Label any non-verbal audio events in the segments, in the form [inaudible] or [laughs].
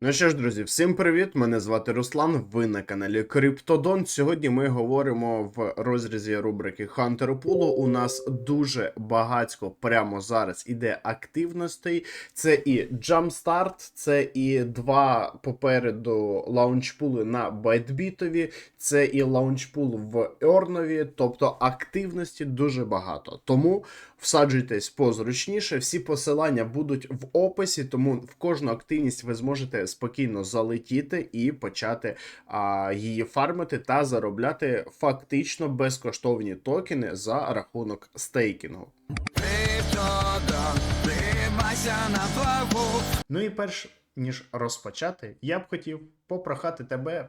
Ну що ж, друзі, всім привіт! Мене звати Руслан. Ви на каналі Криптодон. Сьогодні ми говоримо в розрізі рубрики Хантеру Пулу. У нас дуже багатько прямо зараз іде активностей. Це і Jumpstart, це і два попереду лаунчпули на Байтбітові, це і лаунчпул в Ернові. Тобто активності дуже багато. Тому всаджуйтесь позручніше. Всі посилання будуть в описі, тому в кожну активність ви зможете спокійно залетіти і почати а, її фармити та заробляти фактично безкоштовні токени за рахунок стейкінгу. Ну і перш ніж розпочати, я б хотів попрохати тебе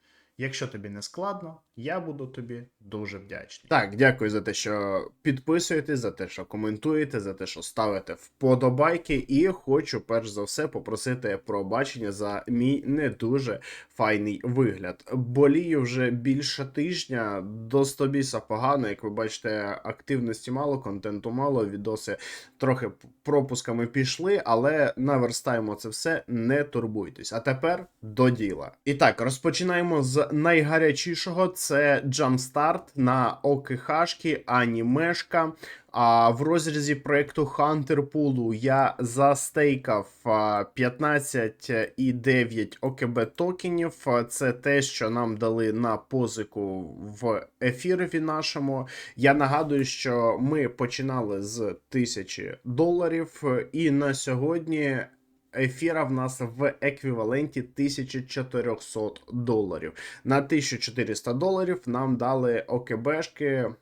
Якщо тобі не складно, я буду тобі дуже вдячний. Так, дякую за те, що підписуєтесь, за те, що коментуєте, за те, що ставите вподобайки. І хочу перш за все попросити пробачення за мій не дуже файний вигляд. Болію вже більше тижня, до стобіса погано. Як ви бачите, активності мало, контенту мало, відоси трохи пропусками пішли, але наверстаємо це все, не турбуйтесь. А тепер до діла. І так, розпочинаємо з найгарячішого: це Jumpstart на ОКХшки, анімешка. А в розрізі проекту Pool я застейкав 15,9 ОКБ токенів. Це те, що нам дали на позику в ефірові нашому. Я нагадую, що ми починали з 1000 доларів, і на сьогодні. Ефіра в нас в еквіваленті 1400 доларів. На 1400 доларів нам дали ОКБшки е,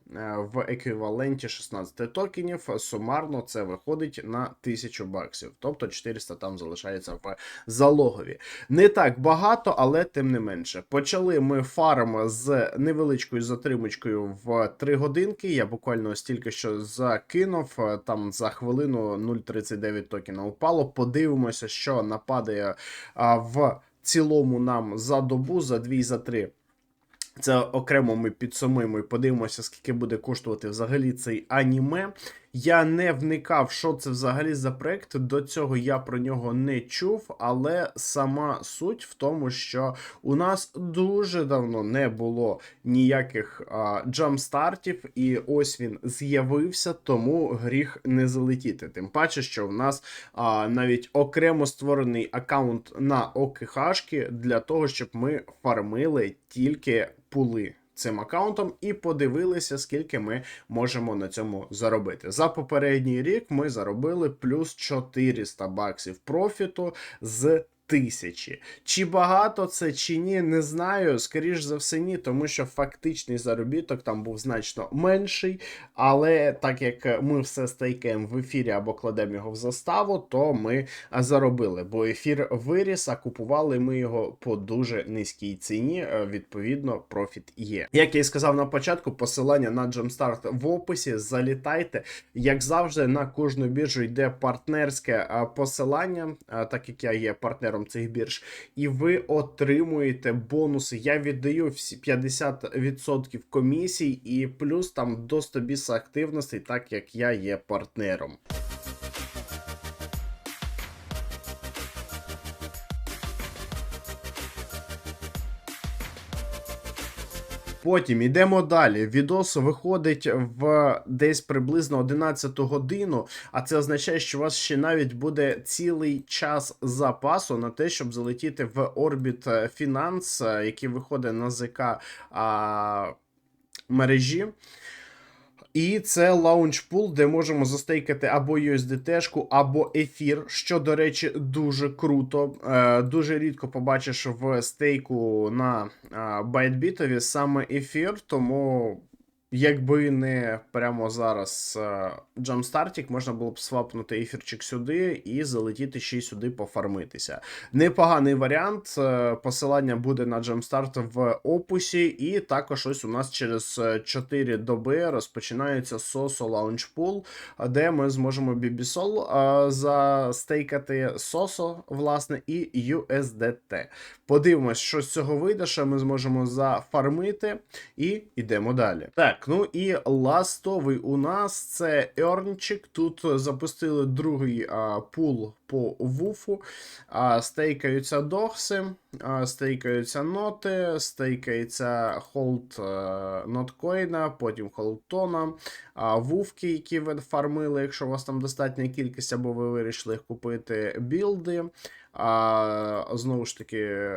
в еквіваленті 16 токенів. Сумарно це виходить на 1000 баксів. Тобто 400 там залишається в залогові. Не так багато, але тим не менше. Почали ми фарм з невеличкою затримочкою в 3 годинки. Я буквально стільки що закинув. е, Там за хвилину 0,39 токена упало. Подивимося, що нападає а, в цілому нам за добу, за 2 за 3. Це окремо ми підсумуємо і подивимося, скільки буде коштувати взагалі цей аніме. Я не вникав, що це взагалі за проект. До цього я про нього не чув, але сама суть в тому, що у нас дуже давно не було ніяких а, джамстартів, і ось він з'явився, тому гріх не залетіти. Тим паче, що в нас а, навіть окремо створений аккаунт на ОКХшки для того, щоб ми фармили тільки пули. Цим аккаунтом і подивилися, скільки ми можемо на цьому заробити. За попередній рік ми заробили плюс 400 баксів профіту з тисячі. Чи багато це, чи ні, не знаю. Скоріш за все, ні, тому що фактичний заробіток там був значно менший. Але так як ми все стейкаємо в ефірі або кладемо його в заставу, то ми заробили. Бо ефір виріс, а купували ми його по дуже низькій ціні. е, Відповідно, профіт є. Як я і сказав на початку, посилання на Jumpstart в описі. Залітайте. Як завжди, на кожну біржу йде партнерське посилання, так як я є партнером цих бірж, і ви отримуєте бонуси. Я віддаю всі 50% комісій, і плюс там до 100 біса активностей, так як я є партнером. Потім йдемо далі. Відос виходить в десь приблизно 11 годину, а це означає, що у вас ще навіть буде цілий час запасу на те, щоб залетіти в орбіт фінанс, який виходить на ЗК а, мережі. І це лаунчпул, де можемо застейкати або USDT-шку, або ефір, що, до речі, дуже круто. Е, дуже рідко побачиш в стейку на Байтбітові саме ефір, тому Якби не прямо зараз е, джамстартік, можна було б свапнути ефірчик сюди і залетіти ще й сюди пофармитися. Непоганий варіант. е, Посилання буде на джамстарт в описі, і також ось у нас через 4 доби розпочинається Soso Launch Pool, де ми зможемо е, застейкати Soso, власне, і USDT. Подивимось, що з цього вийде, що ми зможемо зафармити, і йдемо далі. Так, ну і ластовий у нас це Ернчик. Тут запустили другий а, пул по вуфу. А, стейкаються докси, а, стейкаються ноти, стейкається холд е, ноткоїна, потім холдтона, а, вувки, які ви фармили, якщо у вас там достатня кількість, або ви вирішили їх купити, білди. А, знову ж таки,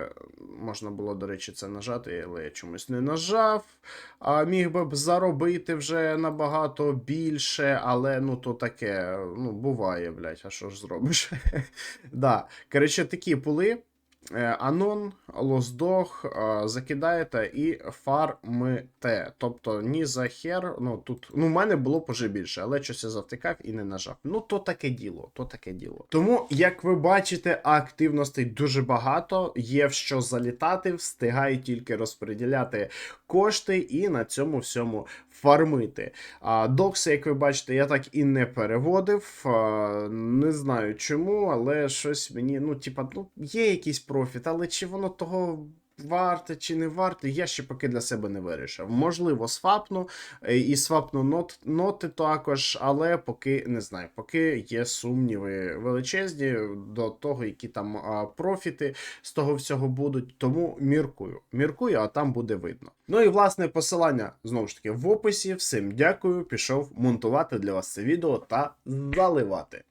можна було, до речі, це нажати, але я чомусь не нажав. А, міг би б заробити вже набагато більше, але ну то таке, ну, буває, блядь, а що ж зробиш? [laughs] да. Коротше, такі пули. Е, Анон, лоздох, е, закидаєте і фармите. Тобто ні за хер, ну тут ну, в мене було б більше, але щось я завтикав і не нажав. Ну, то таке діло, то таке діло. Тому, як ви бачите, активностей дуже багато, є в що залітати, встигаю тільки розподіляти кошти і на цьому всьому фармити. А, докси, як ви бачите, я так і не переводив. А, не знаю чому, але щось мені, ну, типа, ну, є якийсь профіт, але чи воно того. Варте чи не варте, я ще поки для себе не вирішив. Можливо, свапну е, і свапну нот, ноти також, але поки не знаю, поки є сумніви величезні до того, які там а, профіти з того всього будуть. Тому міркую. Міркую, а там буде видно. Ну і власне посилання знову ж таки в описі. Всім дякую. Пішов монтувати для вас це відео та заливати.